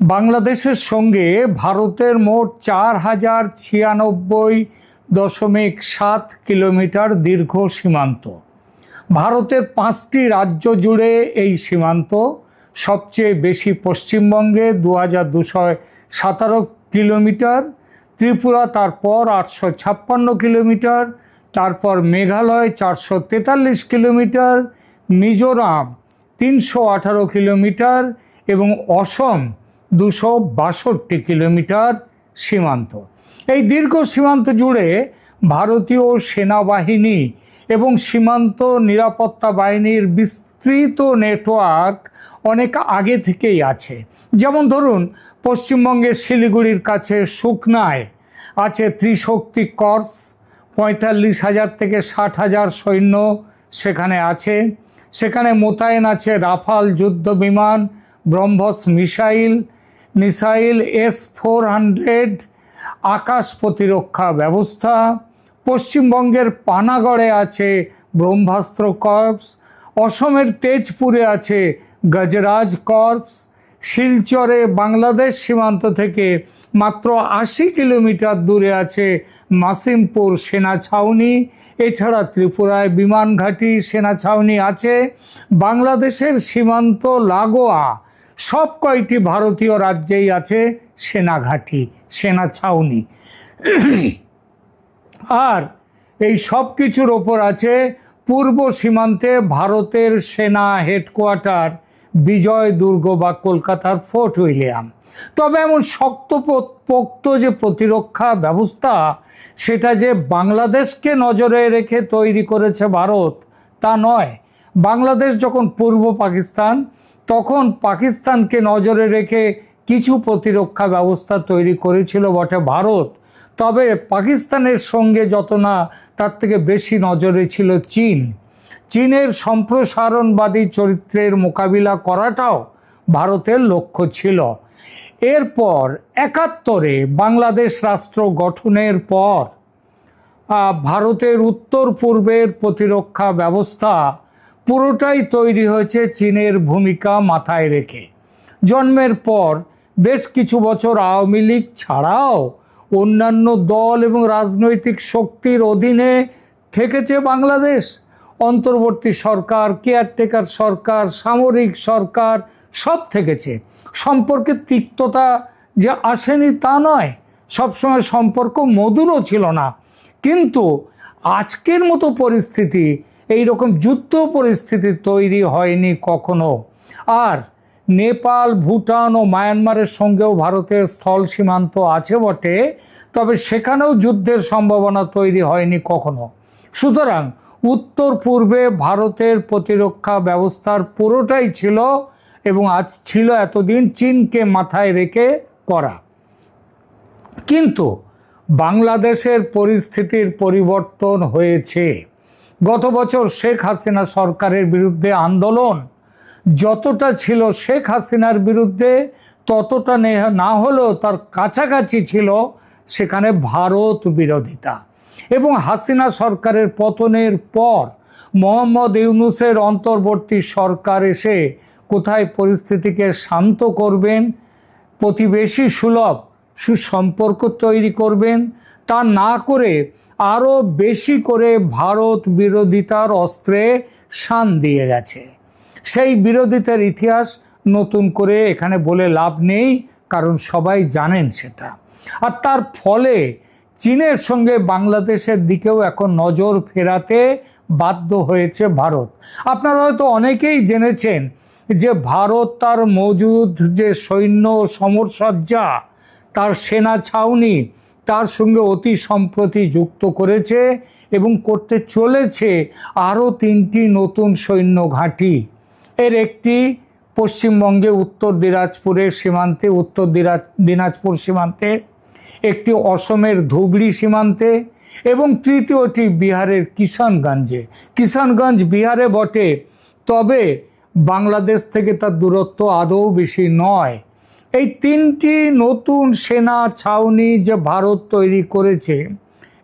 বাংলাদেশের সঙ্গে ভারতের মোট চার হাজার ছিয়ানব্বই দশমিক সাত কিলোমিটার দীর্ঘ সীমান্ত। ভারতের পাঁচটি রাজ্য জুড়ে এই সীমান্ত, সবচেয়ে বেশি পশ্চিমবঙ্গে দু হাজার দুশো সাতারো কিলোমিটার, ত্রিপুরা তারপর আটশো ছাপ্পান্ন কিলোমিটার, তারপর মেঘালয় চারশো তেতাল্লিশ কিলোমিটার, মিজোরাম তিনশো আঠারো কিলোমিটার এবং অসম দুশো বাষট্টি কিলোমিটার সীমান্ত। এই দীর্ঘ সীমান্ত জুড়ে ভারতীয় সেনাবাহিনী এবং সীমান্ত নিরাপত্তা বাহিনীর বিস্তৃত নেটওয়ার্ক অনেক আগে থেকেই আছে। যেমন ধরুন, পশ্চিমবঙ্গের শিলিগুড়ির কাছে সুকনায় আছে ত্রিশক্তি কর্পস, পঁয়তাল্লিশ হাজার থেকে ষাট হাজার সৈন্য সেখানে আছে। সেখানে মোতায়েন আছে রাফাল যুদ্ধ বিমান BrahMos missile missile S four hundred আকাশ প্রতিরক্ষা ব্যবস্থা। পশ্চিমবঙ্গের পানাগড়ে আছে ব্রহ্মাস্ত্র কর্পস। অসমের তেজপুরে আছে গজরাজ কর্পস। শিলচরে বাংলাদেশ সীমান্ত থেকে মাত্র আশি কিলোমিটার দূরে আছে মাসিমপুর সেনা ছাউনি। এছাড়া ত্রিপুরায় বিমান ঘাঁটি সেনা ছাউনি আছে। বাংলাদেশের সীমান্ত লাগোয়া সব কয়টি ভারতীয় রাজ্যেই আছে সেনা ঘাঁটি, সেনা ছাউনি। আর এই সব কিছুর ওপর আছে পূর্ব সীমান্তে ভারতের সেনা হেডকোয়ার্টার বিজয় দুর্গ বা কলকাতার ফোর্ট উইলিয়াম। তবে এমন শক্ত পোক্ত যে প্রতিরক্ষা ব্যবস্থা, সেটা যে বাংলাদেশকে নজরে রেখে তৈরি করেছে ভারত, তা নয়। বাংলাদেশ যখন পূর্ব পাকিস্তান তখন পাকিস্তানকে নজরে রেখে কিছু প্রতিরক্ষা ব্যবস্থা তৈরি করেছিল বটে ভারত। তবে পাকিস্তানের সঙ্গে যত না, তার থেকে বেশি নজরে ছিল চীন। চীনের সম্প্রসারণবাদী চরিত্রের মোকাবিলা করাটাও ভারতের লক্ষ্য ছিল। এরপর একাত্তরে বাংলাদেশ রাষ্ট্র গঠনের পর ভারতের উত্তর পূর্বের প্রতিরক্ষা ব্যবস্থা পুরোটাই তৈরি হয়েছে চীনের ভূমিকা মাথায় রেখে। জন্মের পর বেশ কিছু বছর আওয়ামী লীগ ছাড়াও অন্যান্য দল এবং রাজনৈতিক শক্তির অধীনে থেকেছে বাংলাদেশ। অন্তর্বর্তী সরকার, কেয়ারটেকার সরকার, সামরিক সরকার সব থেকেছে। সম্পর্কে তিক্ততা যে আসেনি তা নয়, সবসময় সম্পর্ক মধুরও ছিল না। কিন্তু আজকের মতো পরিস্থিতি এই রকম যুদ্ধ পরিস্থিতি তৈরি হয়নি কখনো। আর নেপাল, ভুটান ও মায়ানমারের সঙ্গেও ভারতের স্থল সীমান্ত আছে বটে, তবে সেখানেও যুদ্ধের সম্ভাবনা তৈরি হয়নি কখনো। সুতরাং উত্তর পূর্বে ভারতের প্রতিরক্ষা ব্যবস্থার পুরোটাই ছিল এবং আজ ছিল এতদিন চীনকে মাথায় রেখে করা। কিন্তু বাংলাদেশের পরিস্থিতির পরিবর্তন হয়েছে। গত বছর শেখ হাসিনা সরকারের বিরুদ্ধে আন্দোলন, যতটা ছিল শেখ হাসিনার বিরুদ্ধে, ততটা না হলেও তার কাছাকাছি ছিল সেখানে ভারত বিরোধিতা। এবং হাসিনা সরকারের পতনের পর মোহাম্মদ ইউনুসের অন্তর্বর্তী সরকার এসে কোথায় পরিস্থিতিকে শান্ত করবেন, প্রতিবেশী সুলভ সুসম্পর্ক তৈরি করবেন, তা না করে আরও বেশি করে ভারত বিরোধিতার অস্ত্রে শান দিয়ে গেছে। সেই বিরোধিতার ইতিহাস নতুন করে এখানে বলে লাভ নেই, কারণ সবাই জানেন সেটা। আর তার ফলে চীনের সঙ্গে বাংলাদেশের দিকেও এখন নজর ফেরাতে বাধ্য হয়েছে ভারত। আপনারা হয়তো অনেকেই জেনেছেন যে ভারত তার মজুদ যে সৈন্য সমরসজ্জা, তার সেনা ছাউনি তার সঙ্গে অতি সম্প্রতি যুক্ত করেছে এবং করতে চলেছে আরও তিনটি নতুন সৈন্য ঘাঁটি। এর একটি পশ্চিমবঙ্গে উত্তর দিনাজপুরের সীমান্তে, উত্তর দিনাজপুর সীমান্তে, একটি অসমের ধুবড়ি সীমান্তে এবং তৃতীয়টি বিহারের কিষানগঞ্জে। কিষানগঞ্জ বিহারে বটে, তবে বাংলাদেশ থেকে তার দূরত্ব আদৌ বেশি নয়। এই তিনটি নতুন সেনা ছাউনি যে ভারত তৈরি করেছে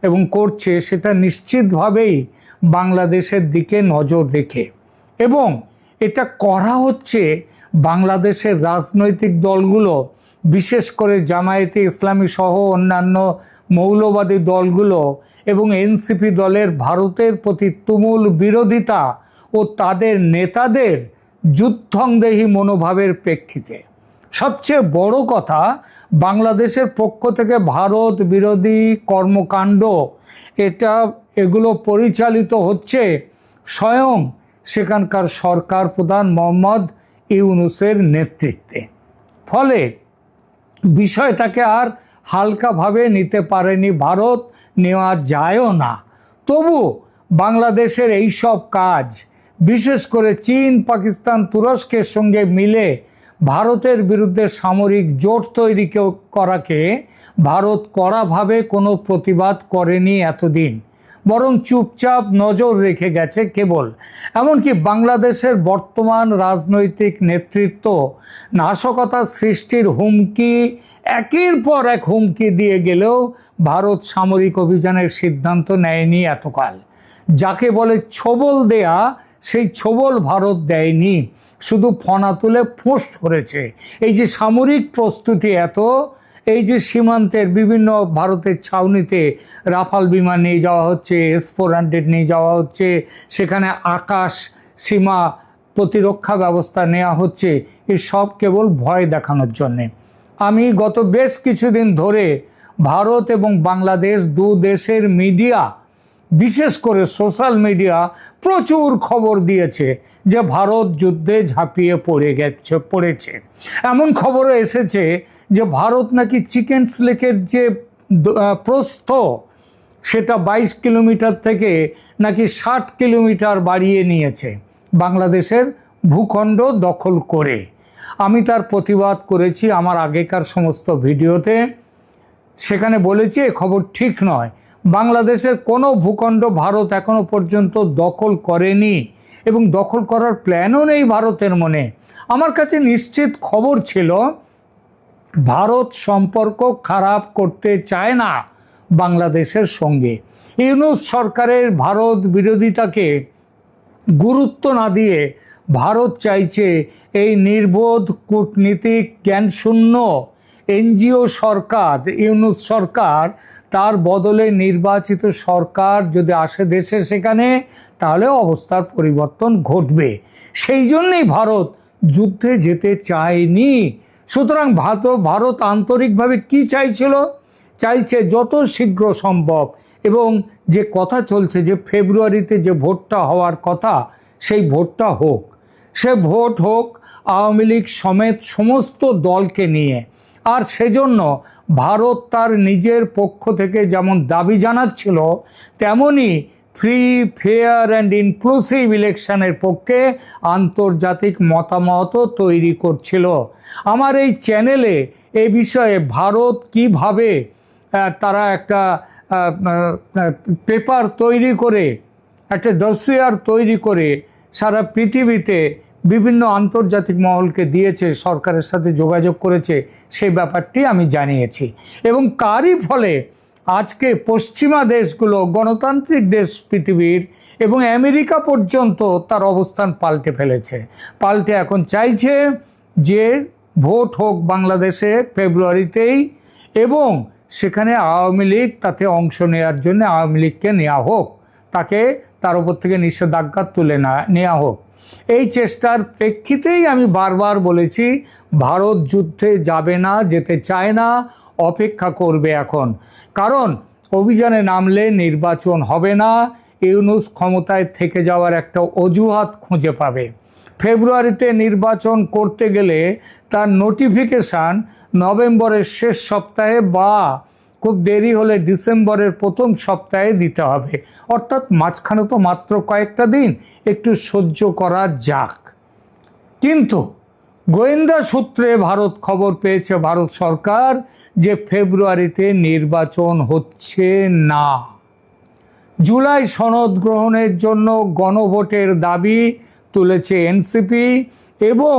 এবং করছে, সেটা নিশ্চিতভাবেই বাংলাদেশের দিকে নজর রেখে। এবং এটা করা হচ্ছে বাংলাদেশের রাজনৈতিক দলগুলো, বিশেষ করে জামায়াতে ইসলামী সহ অন্যান্য মৌলবাদী দলগুলো এবং এনসিপি দলের ভারতের প্রতি তুমুল বিরোধিতা ও তাদের নেতাদের যুদ্ধংদেহী মনোভাবের প্রেক্ষিতে। সবচেয়ে বড় কথা, বাংলাদেশের পক্ষ থেকে ভারত বিরোধী কর্মকাণ্ড, এটা, এগুলো পরিচালিত হচ্ছে স্বয়ং সেখানকার সরকার প্রধান মোহাম্মদ ইউনুসের নেতৃত্বে। ফলে বিষয়টাকে আর হালকাভাবে নিতে পারেনি ভারত, নেওয়া যায়ও না। তবু বাংলাদেশের এই সব কাজ, বিশেষ করে চীন, পাকিস্তান, তুরস্কের সঙ্গে মিলে ভারতের বিরুদ্ধে সামরিক জোট তৈরি করাকে ভারত কড়াভাবে কোনো প্রতিবাদ করেনি এতদিন। বরং চুপচাপ নজর রেখে গেছে কেবল। এমনকি বাংলাদেশের বর্তমান রাজনৈতিক নেতৃত্ব নাশকতা সৃষ্টির হুমকি, একের পর এক হুমকি দিয়ে গেলেও ভারত সামরিক অভিযানের সিদ্ধান্ত নেয়নি এতকাল। যাকে বলে ছবল দেয়া, সেই ছবল ভারত দেয়নি। শুধু ফনা তুলে ফোঁস করেছে। এই যে সামরিক প্রস্তুতি এত, এই যে সীমান্তের বিভিন্ন ভারতের ছাউনিতে রাফাল বিমান নিয়ে যাওয়া হচ্ছে এস ফোর হান্ড্রেড নিয়ে যাওয়া হচ্ছে, সেখানে আকাশ সীমা প্রতিরক্ষা ব্যবস্থা নেওয়া হচ্ছে এসব কেবল ভয় দেখানোর জন্যে। আমি গত বেশ কিছুদিন ধরে ভারত এবং বাংলাদেশ দু দেশের মিডিয়া, বিশেষ করে সোশ্যাল মিডিয়া প্রচুর খবর দিয়েছে। যে ভারত যুদ্ধে ঝাঁপিয়ে পড়ে গেছে, পড়েছে। এমন খবরও এসেছে যে ভারত নাকি চিকেন স্লেকের যে প্রস্থ, সেটা বাইশ কিলোমিটার থেকে নাকি ষাট কিলোমিটার বাড়িয়ে নিয়েছে বাংলাদেশের ভূখণ্ড দখল করে। আমি তার প্রতিবাদ করেছি আমার আগেকার সমস্ত ভিডিওতে। সেখানে বলেছি, এ খবর ঠিক নয়। বাংলাদেশের কোনো ভূখণ্ড ভারত এখনও পর্যন্ত দখল করেনি এবং দখল করার প্ল্যানও নেই ভারতের মনে। আমার কাছে নিশ্চিত খবর ছিল, ভারত সম্পর্ক খারাপ করতে চায় না বাংলাদেশের সঙ্গে। ইউনুস সরকারের ভারত বিরোধিতাকে গুরুত্ব না দিয়ে ভারত চাইছে এই নির্বোধ কূটনীতিক জ্ঞানশূন্য এনজিও সরকার, ইউনুস সরকার তার বদলে নির্বাচিত সরকার যদি আসে দেশে সেখানে, তাহলে অবস্থার পরিবর্তন ঘটবে। সেই জন্যই ভারত যুদ্ধে যেতে চায়নি। সুতরাং ভারত ভারত আন্তরিকভাবে কি চাইছিল? চাইছে যত শীঘ্র সম্ভব এবং যে কথা চলছে, যে ফেব্রুয়ারিতে যে ভোটটা হওয়ার কথা, সেই ভোটটা হোক। সে ভোট হোক, আওয়ামী লীগ সমেত সমস্ত দলকে নিয়ে আর সেজন্য ভারত তার নিজের পক্ষ থেকে যেমন দাবি জানাচ্ছিল, তেমনি ফ্রি ফেয়ার অ্যান্ড ইনক্লুসিভ ইলেকশনের পক্ষে আন্তর্জাতিক মতামতও তৈরি করছিল। আমার এই চ্যানেলে এ বিষয়ে ভারত কীভাবে তারা একটা পেপার তৈরি করে, একটা ডসিয়ার তৈরি করে সারা পৃথিবীতে বিভিন্ন আন্তর্জাতিক মহলকে দিয়েছে, সরকারের সাথে যোগাযোগ করেছে, সেই ব্যাপারটি আমি জানিয়েছি। এবং তারই ফলে আজকে পশ্চিমা দেশগুলো, গণতান্ত্রিক দেশ পৃথিবীর এবং আমেরিকা পর্যন্ত তার অবস্থান পাল্টে ফেলেছে। পাল্টে এখন চাইছে যে ভোট হোক বাংলাদেশে ফেব্রুয়ারিতেই এবং সেখানে আওয়ামী লীগ তাতে অংশ নেওয়ার জন্য আওয়ামী লীগকে নেওয়া হোক। তাকে তার উপর থেকে নিষেধাজ্ঞা তুলে নেওয়া হোক। এই চেষ্টার প্রেক্ষিতেই আমি বারবার বলেছি, ভারত যুদ্ধে যাবে না, যেতে চায় না, অপেক্ষা করবে এখন। কারণ অভিযানে নামলে নির্বাচন হবে না, ইউনুস ক্ষমতায় থেকে যাওয়ার একটা অজুহাত খুঁজে পাবে। ফেব্রুয়ারিতে নির্বাচন করতে গেলে তার নোটিফিকেশান নভেম্বরের শেষ সপ্তাহে বা খুব দেরি হলে ডিসেম্বরের প্রথম সপ্তাহে দিতে হবে। অর্থাৎ মাঝখানে তো মাত্র কয়েকটা দিন, একটু সহ্য করা যাক। কিন্তু গোয়েন্দা সূত্রে ভারত খবর পেয়েছে, ভারত সরকার যে ফেব্রুয়ারিতে নির্বাচন হচ্ছে না। জুলাই সনদ গ্রহণের জন্য গণভোটের দাবি তুলেছে এনসিপি এবং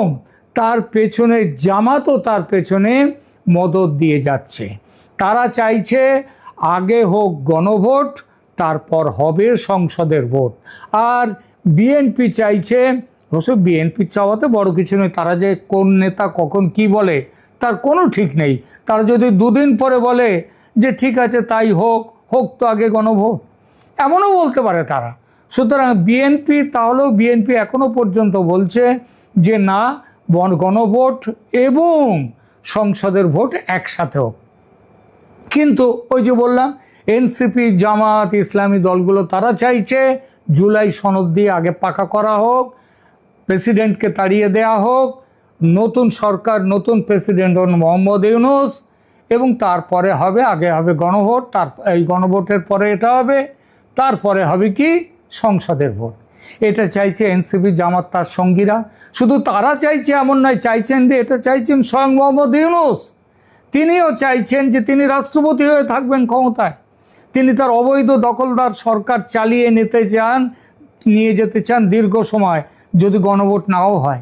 তার পেছনে জামাতও তার পেছনে মদত দিয়ে যাচ্ছে। তারা চাইছে আগে হোক গণভোট, তারপর হবে সংসদের ভোট। আর বিএনপি চাইছে, অবশ্য বিএনপি চাওয়াতে বড় কিছু নয়, তারা যে কোন নেতা কখন কি বলে, তার কোনো ঠিক নেই। তারা যদি দুদিন পরে বলে যে ঠিক আছে তাই হোক হোক তো আগে গণভোট। এমনও বলতে পারে তারা। সুতরাং বিএনপি তাহলেও বিএনপি এখনও পর্যন্ত বলছে যে না, গণভোট এবং সংসদের ভোট একসাথে হোক। কিন্তু ওই যে বললাম এনসিপি জামাত ইসলামী দলগুলো তারা চাইছে জুলাই সনদ দিয়ে আগে পাকা করা হোক, প্রেসিডেন্টকে তাড়িয়ে দেয়া হোক, নতুন সরকার, নতুন প্রেসিডেন্ট হন মোহাম্মদ ইউনুস, এবং তারপরে হবে, আগে হবে গণভোট, তার এই গণভোটের পরে এটা হবে, তারপরে হবে কি? সংসদের ভোট। এটা চাইছে এনসিপি জামাত, তার সঙ্গীরা। শুধু তারা চাইছে এমন নয়, চাইছেন যে এটা চাইছেন স্বয়ং মোহাম্মদ ইউনুস। তিনিও চাইছেন যে তিনি রাষ্ট্রপতি হয়ে থাকবেন ক্ষমতায়। তিনি তার অবৈধ দখলদার সরকার চালিয়ে নিতে চান, নিয়ে যেতে চান দীর্ঘ সময়, যদি গণভোট নাও হয়।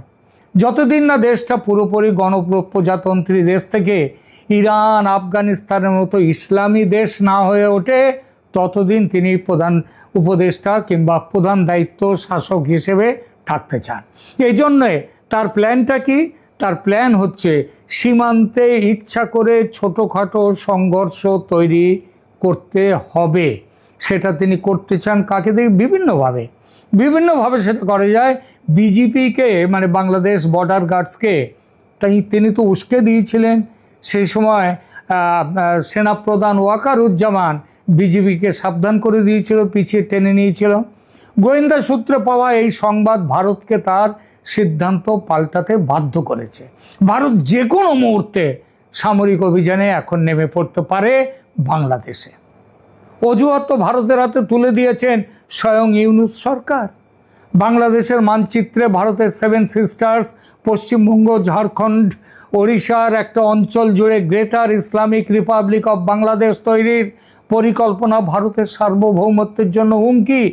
যতদিন না দেশটা পুরোপুরি গণপ্রজাতন্ত্রী দেশ থেকে ইরান, আফগানিস্তানের মতো ইসলামী দেশ না হয়ে ওঠে, ততদিন তিনি প্রধান উপদেষ্টা কিংবা প্রধান দায়িত্ব শাসক হিসেবে থাকতে চান। এই জন্যে তার প্ল্যানটা কি? তার প্ল্যান হচ্ছে সীমান্তে ইচ্ছা করে ছোটোখাটো সংঘর্ষ তৈরি করতে হবে। সেটা তিনি করতে চান কাকে দিয়ে বিভিন্নভাবে। বিভিন্নভাবে সেটা করা যায়। বিজেপিকে মানে বাংলাদেশ বর্ডার গার্ডসকে তাই তিনি তো উস্কে দিয়েছিলেন। সেই সময় সেনাপ্রধান ওয়াকারুজ্জামান বিজেপিকে সাবধান করে দিয়েছিল, পিছিয়ে টেনে নিয়েছিল। গোয়েন্দা সূত্রে পাওয়া এই সংবাদ ভারতকে তার সিদ্ধান্ত পাল্টাতে বাধ্য করেছে। ভারত যে কোনো মুহূর্তে সামরিক অভিযানে এখন নেমে পড়তে পারে বাংলাদেশে। অজুহাত তো ভারতের হাতে তুলে দিয়েছেন স্বয়ং ইউনুস সরকার। বাংলাদেশের মানচিত্রে ভারতের সেভেন সিস্টার্স পশ্চিমবঙ্গ, ঝাড়খণ্ড, ওড়িশার একটা অঞ্চল জুড়ে Greater Islamic Republic of Bangladesh তৈরির পরিকল্পনা ভারতের সার্বভৌমত্বের জন্য হুমকি।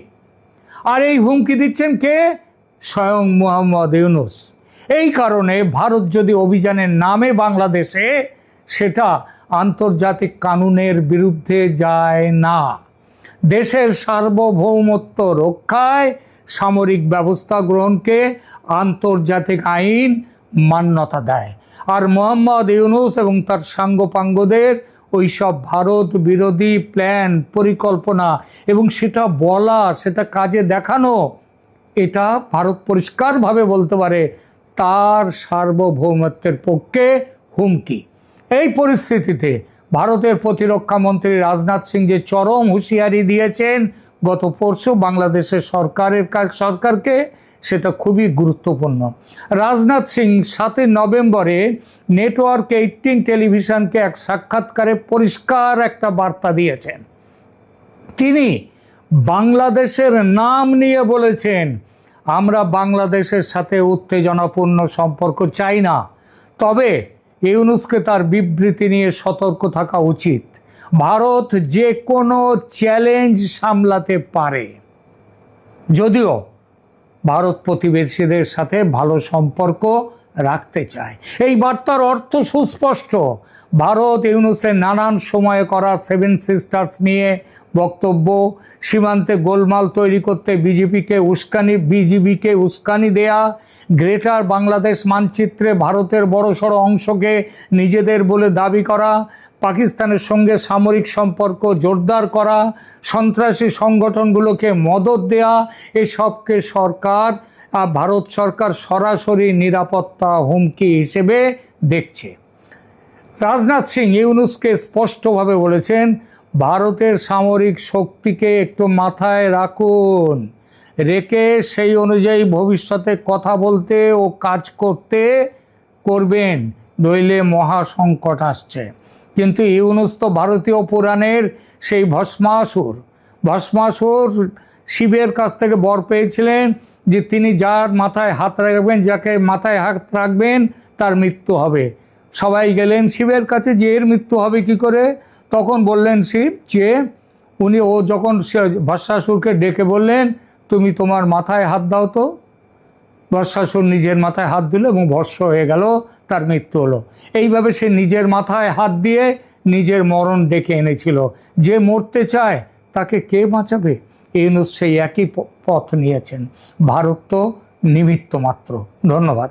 আর এই হুমকি দিচ্ছেন কে? স্বয়ং মোহাম্মদ ইউনুস। এই কারণে ভারত যদি অভিযানের নামে বাংলাদেশে, সেটা আন্তর্জাতিক কানুনের বিরুদ্ধে যায় না। দেশের সার্বভৌমত্ব রক্ষায় সামরিক ব্যবস্থা গ্রহণকে আন্তর্জাতিক আইন মান্যতা দেয়। আর মোহাম্মদ ইউনুস এবং তার সাঙ্গপাঙ্গদের ওই সব ভারত বিরোধী প্ল্যান, পরিকল্পনা এবং সেটা বলা, সেটা কাজে দেখানো এটা ভারত পরিষ্কারভাবে বলতে পারে তার সার্বভৌমত্বের পক্ষে হুমকি। এই পরিস্থিতিতে ভারতের প্রতিরক্ষা মন্ত্রী রাজনাথ সিং যে চরম হুঁশিয়ারি দিয়েছেন, গত পরশু বাংলাদেশের সরকারের সরকারকে, সেটা খুবই গুরুত্বপূর্ণ। রাজনাথ সিং সাতই নভেম্বরে নেটওয়ার্ক এইটিন টেলিভিশনকে এক সাক্ষাৎকারে পরিষ্কার একটা বার্তা দিয়েছেন। তিনি বাংলাদেশের নাম নিয়ে বলেছেন, আমরা বাংলাদেশের সাথে উত্তেজনাপূর্ণ সম্পর্ক চাই না। তবে ইউনুসকে তার বিবৃতি নিয়ে সতর্ক থাকা উচিত। ভারত যে কোনো চ্যালেঞ্জ সামলাতে পারে। যদিও ভারত প্রতিবেশীদের সাথে ভালো সম্পর্ক রাখতে চায়। এই বার্তার অর্থ সুস্পষ্ট। ভারত ইউনুসের নানান সময়ে করা সেভেন সিস্টার্স নিয়ে বক্তব্য, সীমান্তে গোলমাল তৈরি করতে বিজেপিকে উস্কানি বিজিবিকে উস্কানি দেয়া, গ্রেটার বাংলাদেশ মানচিত্রে ভারতের বড়সড় অংশকে নিজেদের বলে দাবি করা, পাকিস্তানের সঙ্গে সামরিক সম্পর্ক জোরদার করা, সন্ত্রাসী সংগঠনগুলোকে মদত দেয়া, এসবকে সরকার ভারত সরকার সরাসরি নিরাপত্তা হুমকি হিসেবে দেখছে। রাজনাথ সিং ইউনুসকে স্পষ্টভাবে বলেছেন, ভারতের সামরিক শক্তিকে একটু মাথায় রাখুন। রেখে সেই অনুযায়ী ভবিষ্যতে কথা বলতে ও কাজ করতে করবেন। নইলে মহা সংকট আসছে। কিন্তু ইউনুস তো ভারতীয় পুরাণের সেই ভস্মাসুর। ভস্মাসুর শিবের কাছ থেকে বর পেয়েছিলেন। যে তিনি যার মাথায় হাত রাখবেন, যাকে মাথায় হাত রাখবেন, তার মৃত্যু হবে। সবাই গেলেন শিবের কাছে, যে এর মৃত্যু হবে কি করে? তখন বললেন, শিব, যে উনি ও যখন ভস্মাসুরকে ডেকে বললেন, তুমি তোমার মাথায় হাত দাও তো। বর্ষাসুর নিজের মাথায় হাত দিল এবং ভস্য হয়ে গেল, তার মৃত্যু হলো। এইভাবে সে নিজের মাথায় হাত দিয়ে নিজের মরণ ডেকে এনেছিল। যে মরতে চায়, তাকে কে বাঁচাবে? ইউনুস সেই একই পথ নিয়েছেন। ভারত তো নিমিত্ত মাত্র ধন্যবাদ।